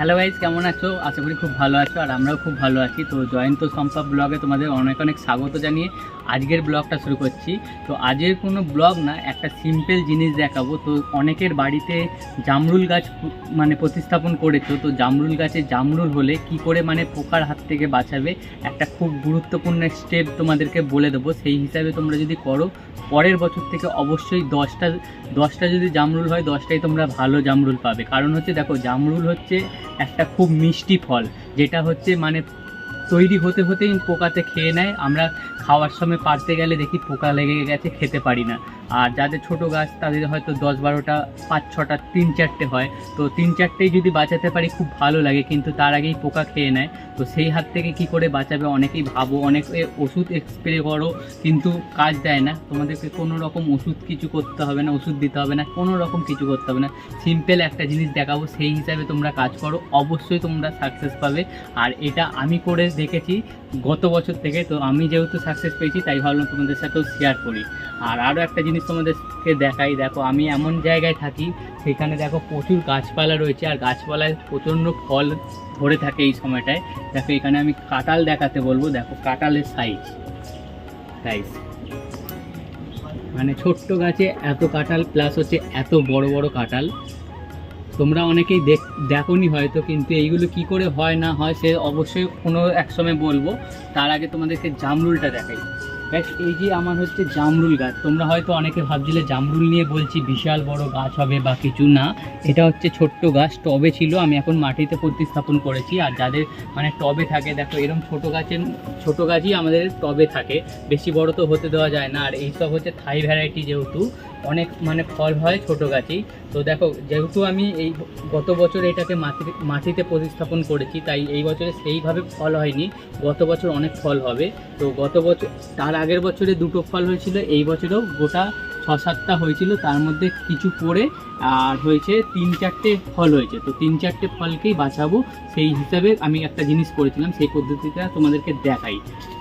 Hello vice কেমন আছো? আশা করি খুব ভালো আছো, আর আমরাও খুব ভালো আছি। তো জয়ন্ত সম্পা ব্লগে তোমাদের অনেক অনেক স্বাগত জানিয়ে আজকের ব্লগটা শুরু করছি। তো আজকের কোনো ব্লগ না, একটা সিম্পল জিনিস দেখাবো। তো অনেকের বাড়িতে জামরুল গাছ মানে প্রতিস্থাপন করেছ। তো জামরুল গাছে জামরুল হলে কি করে মানে পোকার হাত থেকে বাঁচাবে? একটা খুব গুরুত্বপূর্ণ স্টেপ তোমাদেরকে বলে দেবো। সেই হিসাবে তোমরা যদি করো, পরের বছর থেকে অবশ্যই দশটা দশটা যদি জামরুল হয়, দশটাই তোমরা ভালো জামরুল পাবে। কারণ হচ্ছে দেখো, জামরুল হচ্ছে একটা খুব মিষ্টি ফল। যেটা হচ্ছে মানে তৈরি হতে হতেই পোকাতে খেয়ে নেয়। আমরা খাওয়ার সময় পারতে গেলে দেখি পোকা লেগে গেছে, খেতে পারি না। আর যাদের ছোট গাছ, তাদের হয়তো দশ বারোটা, পাঁচ ছটা, তিন চারটে হয়। তো তিন চারটেই যদি বাঁচাতে পারি, খুব ভালো লাগে, কিন্তু তার আগেই পোকা খেয়ে নেয়। তো সেই হাত থেকে কি করে বাঁচাবে, অনেকেই ভাবো, অনেক ওষুধ স্প্রে করো, কিন্তু কাজ দেয় না। তোমাদেরকে কোনো রকম ওষুধ কিছু করতে হবে না, ওষুধ দিতে হবে না, কোনো রকম কিছু করতে হবে না। সিম্পল একটা জিনিস দেখাবো, সেই হিসাবে তোমরা কাজ করো, অবশ্যই তোমরা সাকসেস পাবে। আর এটা আমি করে দেখেছি গত বছর থেকে, তো আমি যেহেতু সাকসেস পেয়েছি, তাই ভাবলাম তোমাদের সাথেও শেয়ার করি। আর আরও একটা জিনিস তোমাদেরকে দেখাই, দেখো আমি এমন জায়গায় থাকি, সেখানে দেখো প্রচুর গাছপালা রয়েছে, আর গাছপালায় প্রচণ্ড ফল ধরে থাকে এই সময়টায়। দেখো এখানে আমি কাঁঠাল দেখাতে বলব, দেখো কাঁঠালের সাইজ সাইজ মানে ছোট্ট গাছে এত কাঁঠাল প্লাস হচ্ছে এত বড় বড় কাঁঠাল। তোমরা অনেকেই দেখ, দেখোনি হয়তো, কিন্তু এইগুলো কি করে হয় না হয়, সে অবশ্যই কোনো এক সময় বলব। তার আগে তোমাদেরকে জামরুলটা দেখাই। এই যে আমার হচ্ছে জামরুল গাছ, তোমরা হয়তো অনেকে ভাবছিলে জামরুল নিয়ে বলছি বিশাল বড় গাছ হবে বা কিছু না, এটা হচ্ছে ছোট্ট গাছ, টবে ছিল, আমি এখন মাটিতে প্রতিস্থাপন করেছি, আর যাদের মানে টবে থাকে, দেখো এরকম ছোট গাছের, ছোট গাছই আমাদের টবে থাকে, বেশি বড় তো হতে দেওয়া যায় না, আর এইসব হচ্ছে থাই ভ্যারাইটি যেহেতু, অনেক মানে ফল হয় ছোট গাছেই, তো দেখো যেহেতু আমি এই গত বছর এটাকে মাটি, মাটিতে প্রতিস্থাপন করেছি, তাই এই বছরে সেইভাবে ফল হয়নি, গত বছর অনেক ফল হবে, তো গত বছর, তার আগের বছরে দুটো ফল হয়েছিল, এই বছরেও গোটা ছ সাতটা হয়েছিল, তার মধ্যে কিছু পড়ে, আর হয়েছে তিন চারটে ফল হয়েছে। তো তিন চারটে ফলকেই বাঁচাবো, সেই হিসাবে আমি একটা জিনিস করেছিলাম, সেই পদ্ধতিটা তোমাদেরকে দেখাই।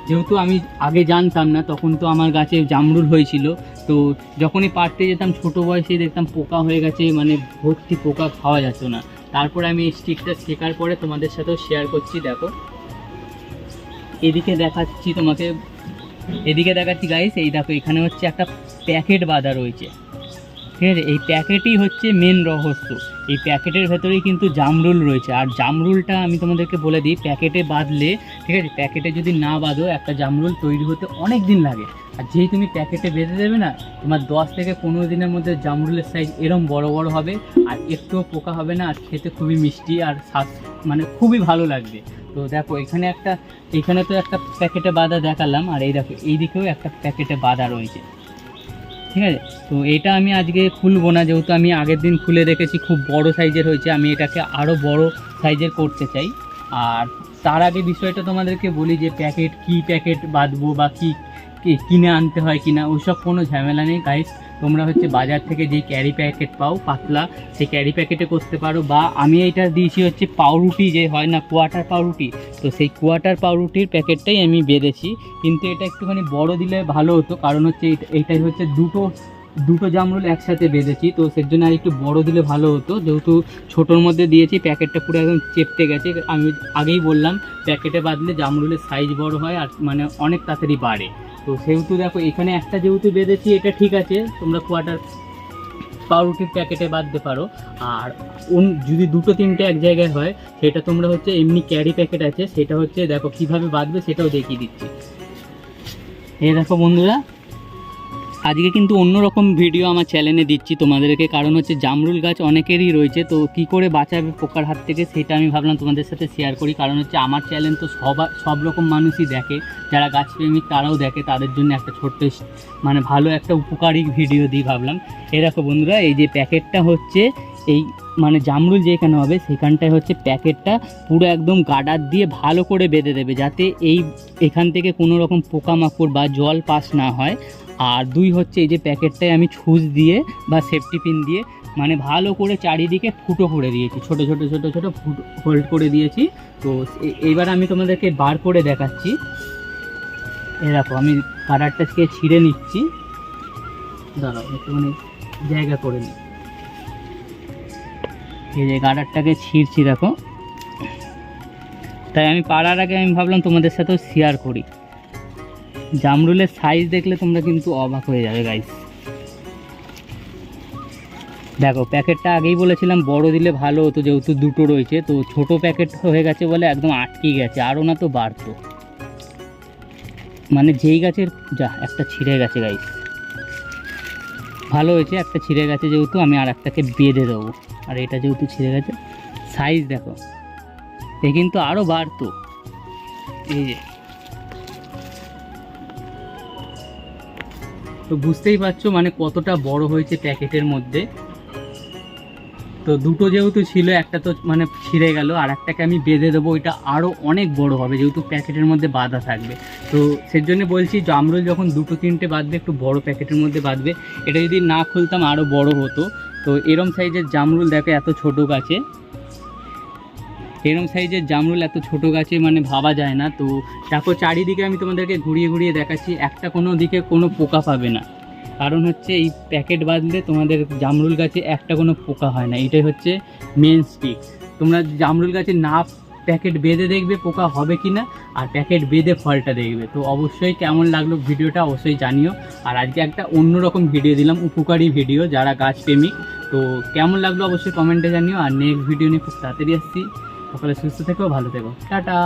যেহেতু আমি আগে জানতাম না, তখন তো আমার গাছে জামরুল হয়েছিল, তো যখনই পারতে যেতাম, ছোট বয়সে দেখতাম পোকা হয়ে গেছে মানে ভর্তি পোকা খাওয়া যেত না। তারপরে আমি এই স্টিকটা শেখার পরে তোমাদের সাথেও শেয়ার করছি, দেখো। এদিকে দেখাচ্ছি তোমাকে এদিকে দেখাচ্ছি গাইস এই দেখো, এখানে হচ্ছে একটা প্যাকেট বাঁধা রয়েছে। ঠিক আছে? এই প্যাকেটই হচ্ছে মেন রহস্য। এই প্যাকেটের ভেতরেই কিন্তু জামরুল রয়েছে। আর জামরুলটা আমি তোমাদেরকে বলে দিই, প্যাকেটে বাঁধলে, ঠিক আছে? প্যাকেটে যদি না বাঁধো, একটা জামরুল তৈরি হতে অনেক দিন লাগে। আর যেই তুমি প্যাকেটে বেঁধে দেবে না, তোমার দশ থেকে পনেরো দিনের মধ্যে জামরুলের সাইজ এরম বড় বড় হবে, আর একটুও পোকা হবে না, আর খেতে খুবই মিষ্টি আর স্বাদ মানে খুবই ভালো লাগবে। তো দেখো, এখানে একটা, এখানে তো একটা প্যাকেটে বাঁধা দেখালাম, আর এই দেখো, এই দিকেও একটা প্যাকেটে বাঁধা রয়েছে। ঠিক আছে? তো এটা আমি আজকে খুলবো না, যেহেতু আমি আগের দিন খুলে রেখেছি, খুব বড় সাইজের হয়েছে, আমি এটাকে আরও বড় সাইজের করতে চাই। আর তার আগে বিষয়টা তোমাদেরকে বলি যে প্যাকেট, কি প্যাকেট বাঁধবো বা কী কিনে আনতে হয় কিনা, ওইসব কোনো ঝামেলা নেই গাইস তোমরা হচ্ছে বাজার থেকে যেই ক্যারি প্যাকেট পাও, পাতলা, সেই ক্যারি প্যাকেটে করতে পারো। বা আমি এটা দিয়েছি হচ্ছে পাউরুটি, যে হয় না কোয়াটার পাউরুটি, তো সেই কোয়াটার পাউরুটির প্যাকেটটাই আমি বেঁধেছি। কিন্তু এটা একটুখানি বড় দিলে ভালো হতো, কারণ হচ্ছে এইটা- এইটাই হচ্ছে দুটো দুটো জামরুল একসাথে বেঁধেছি, তো সের জন্য আর একটু বড় দিলে ভালো হতো। যেহেতু ছোটোর মধ্যে দিয়েছি, প্যাকেটটা পুরো একদম চেপটে গেছে। আমি আগেই বললাম, প্যাকেটে বাঁধলে জামরুলের সাইজ বড় হয় আর মানে অনেক তাড়াতাড়ি বাড়ে। তো সেহেতু দেখো, এখানে একটা যেহেতু বেঁধেছি, এটা ঠিক আছে, তোমরা কোয়াটার পাউরুটির প্যাকেটে বাঁধতে পারো। আর যদি দুটো তিনটে এক জায়গায় হয়, সেটা তোমরা হচ্ছে এমনি ক্যারি প্যাকেট আছে, সেটা হচ্ছে দেখো কীভাবে বাঁধবে, সেটাও দেখিয়ে দিচ্ছি। এই দেখো বন্ধুরা আজকে কিন্তু অন্যরকম ভিডিও আমার চ্যানেলে দিচ্ছি তোমাদেরকে। কারণ হচ্ছে জামরুল গাছ অনেকেরই রয়েছে, তো কি করে বাঁচাবে পোকার হাত থেকে সেটা আমি ভাবলাম তোমাদের সাথে শেয়ার করি। কারণ হচ্ছে আমার চ্যানেল তো সবা, সব রকম মানুষই দেখে। যারা গাছপ্রেমিক তারাও দেখে, তাদের জন্য একটা ছোট্ট মানে ভালো একটা উপকারী ভিডিও দিই ভাবলাম। এরকম বন্ধুরা, এই যে প্যাকেটটা হচ্ছে এই মানে জামরুল যেখানে হবে, সেখানটায় হচ্ছে প্যাকেটটা পুরো একদম গার্ডার দিয়ে ভালো করে বেঁধে দেবে, যাতে এই এখান থেকে কোনো রকম পোকামাকড় বা জল পাস না হয়। আর দুই হচ্ছে এই যে প্যাকেটটায় আমি ছুঁচ দিয়ে বা সেফটি পিন দিয়ে মানে ভালো করে চারিদিকে ফুটো করে দিয়েছি, ছোট ছোট ছোট ছোট ফুটো, হোল্ড করে দিয়েছি। তো এইবার আমি তোমাদেরকে বার করে দেখাচ্ছি। দেখো, আমি কাটারটাকে ছিঁড়ে নিচ্ছি। দাঁড়াও, একটুখানি জায়গা করে নিই। এই যে গাডারটাকে ছিঁড়ছি দেখো। তাই আমি পাড়ার আগে আমি ভাবলাম তোমাদের সাথেও শেয়ার করি। জামরুলের সাইজ দেখলে তোমরা কিন্তু অবাক হয়ে যাবে গাইস দেখো, প্যাকেটটা আগেই বলেছিলাম, বড় দিলে ভালো হতো, যেহেতু দুটো রয়েছে, তো ছোট প্যাকেট হয়ে গেছে বলে একদম আটকে গেছে, আরও না তো বাড়তো। মানে যেই গাছের, যা, একটা ছিঁড়ে গেছে গাইস ভালো হয়েছে, একটা ছিঁড়ে গেছে যেহেতু, আমি আর একটাকে বেঁধে দেবো। আর এটা যেহেতু ছিঁড়ে গেছে সাইজ দেখো, এ কিন্তু আরও বাড়তো। এই যে। তো বুঝতেই পারছ মানে কতটা বড় হয়েছে প্যাকেটের মধ্যে। তো দুটো যেহেতু ছিল, একটা তো মানে ছিঁড়ে গেল, আর একটাকে আমি বেঁধে দেবো, ওইটা আরও অনেক বড় হবে যেহেতু প্যাকেটের মধ্যে বাঁধা থাকবে। তো সেই জন্য বলছি, জামরুল যখন দুটো তিনটে বাঁধবে, একটু বড় প্যাকেটের মধ্যে বাঁধবে। এটা যদি না খুলতাম আরও বড় হতো। তো এরম সাইজের জামরুল দেখো এত ছোট গাছে। এরম সাইজের জামরুল এত ছোট গাছে মানে ভাবা যায় না। তো দেখো চারিদিকে আমি তোমাদেরকে ঘুরিয়ে ঘুরিয়ে দেখাচ্ছি, একটা কোনো দিকে কোনো পোকা পাবে না। কারণ হচ্ছে এই প্যাকেট বাঁধলে তোমাদের জামরুল গাছে একটা কোনো পোকা হয় না। এটাই হচ্ছে মেন স্টিক তোমরা জামরুল গাছে না প্যাকেট বেঁধে দেখবে পোকা হবে কি না আর প্যাকেট বেঁধে ফলটা দেখবে। তো অবশ্যই কেমন লাগল ভিডিওটা অবশ্যই জানিও। আর আজকে একটা অন্যরকম ভিডিও দিলাম, উপকারী ভিডিও যারা গাছ প্রেমিক। তো কেমন লাগল অবশ্যই কমেন্টে জানিও। আর নেক্সট ভিডিও নিয়ে খুব তাড়াতাড়ি আসছি। সকালে সুস্থ থেকো, ভালো থেকো। টাটা!